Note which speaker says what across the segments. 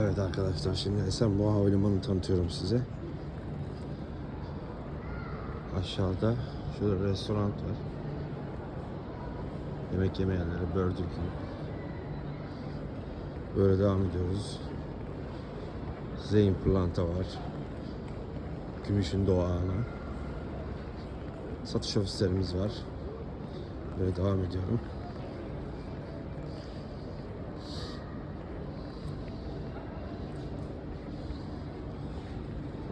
Speaker 1: Evet arkadaşlar şimdi Esenboğa Havalimanı tanıtıyorum size. Aşağıda şurada restoran var. Yemek yeme yerleri Burger. Böyle devam ediyoruz. Zeyn Planta var. Gümüşün Doğanı. Satış ofislerimiz var. Böyle devam ediyorum.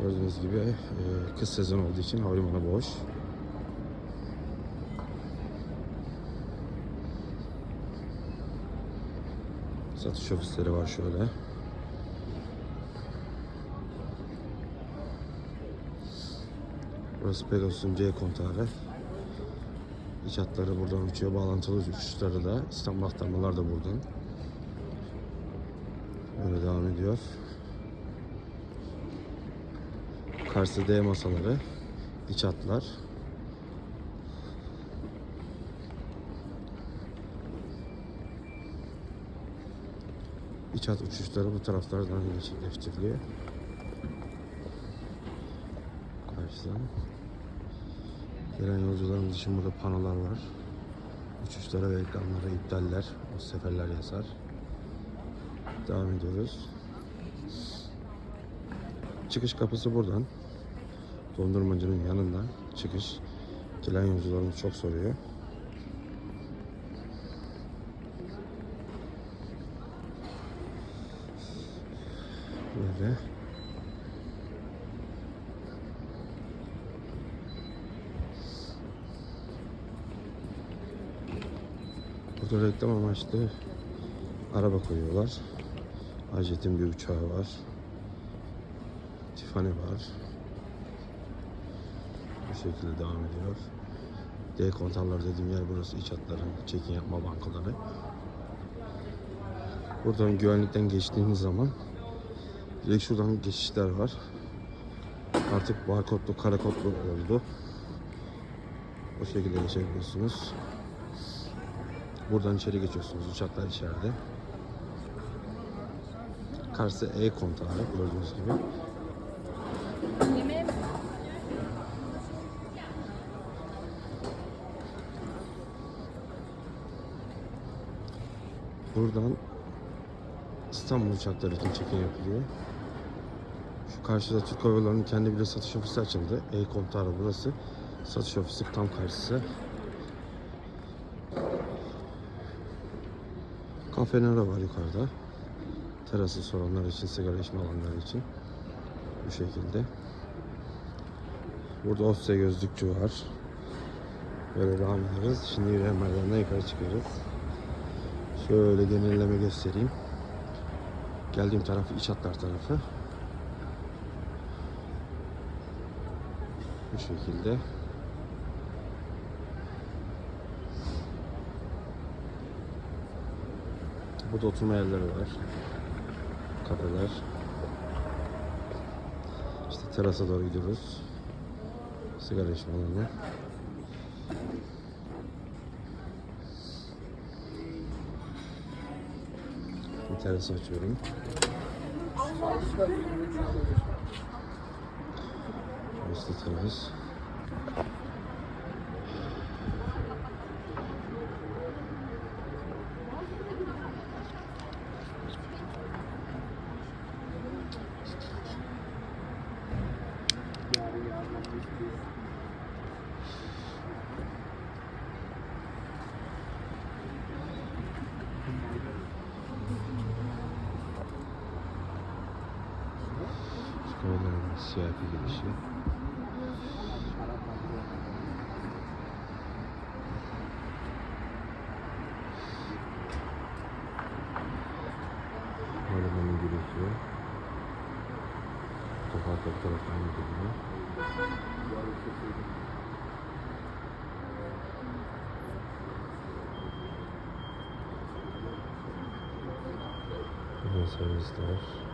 Speaker 1: Gördüğünüz gibi e, kış sezon olduğu için havalimanı boş. Satış ofisleri var şöyle. Burası Pegasus'un C kontağı. İç hatları buradan uçuyor. Bağlantılı uçuşları da İstanbul aktarmalar da buradan. Böyle devam ediyor. Karşı D masaları, iç hatlar. İç hat uçuşları bu taraflardan gerçekleştiriliyor. Karşıdan. Gelen yolcularımız için burada panolar var. Uçuşlara ve ekranlara iptaller, o seferler yazar. Devam ediyoruz. Çıkış kapısı buradan. Dondurmacının yanından çıkış. Gelen yolcularımız çok soruyor. Böyle. Burada reklam amaçlı araba koyuyorlar. Ajet'in bir uçağı var. Tiffany var. Bu şekilde devam ediyor. D kontarlar dediğim yer burası iç hatların çekin yapma bankaları. Buradan güvenlikten geçtiğiniz zaman direkt şuradan geçişler var. Artık barkodlu, karakodlu oldu. O şekilde geçebiliyorsunuz. Buradan içeri geçiyorsunuz. Uçaklar içeride. Karşısı E kontağı gördüğünüz gibi. Buradan İstanbul uçakları için çekim yapılıyor. Şu karşıda Türk Hava Yolları'nın kendi bile satış ofisi açıldı. E kontağı burası. Satış ofisi tam karşısı. Kafe Nero var yukarıda. Terası soranlar için, sigara içme alanları için. Bu şekilde. Burada Osya gözlükçü var. Böyle devam ediyoruz. Şimdi yürüyen merdivenden yukarı çıkıyoruz. Şöyle genelleme göstereyim. Geldiğim tarafı iç hatlar tarafı. Bu şekilde. Burada oturma yerleri var. Kafeler. İşte terasa doğru gidiyoruz. Sigara içme. Terası açıyorum. Burası da teras. Çıkamaların siyah bir girişi. Havalimanı girişi. Otopark bu taraftan gidiyor. Burada